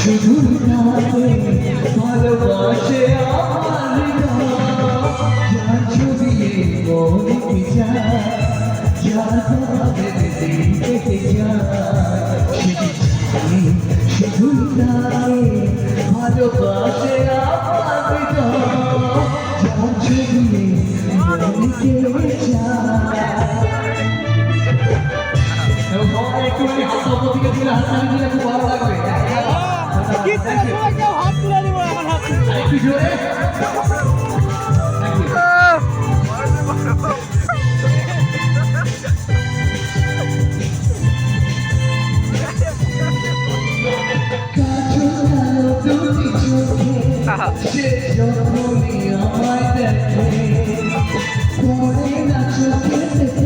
শুধু ভালোবাসে আমার ছবি মনে যায় যার ভাবে দিন কেটে যায় শুধু ভালোবাসে আমার সে যখনই আমায় দেখে পড়ে না চোখে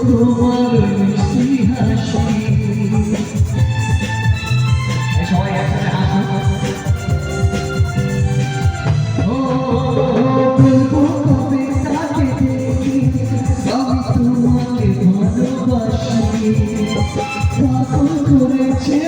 তোমার মিষ্টি হাসি সবাই একসাথে তোমাকে ভালোবাসি করেছে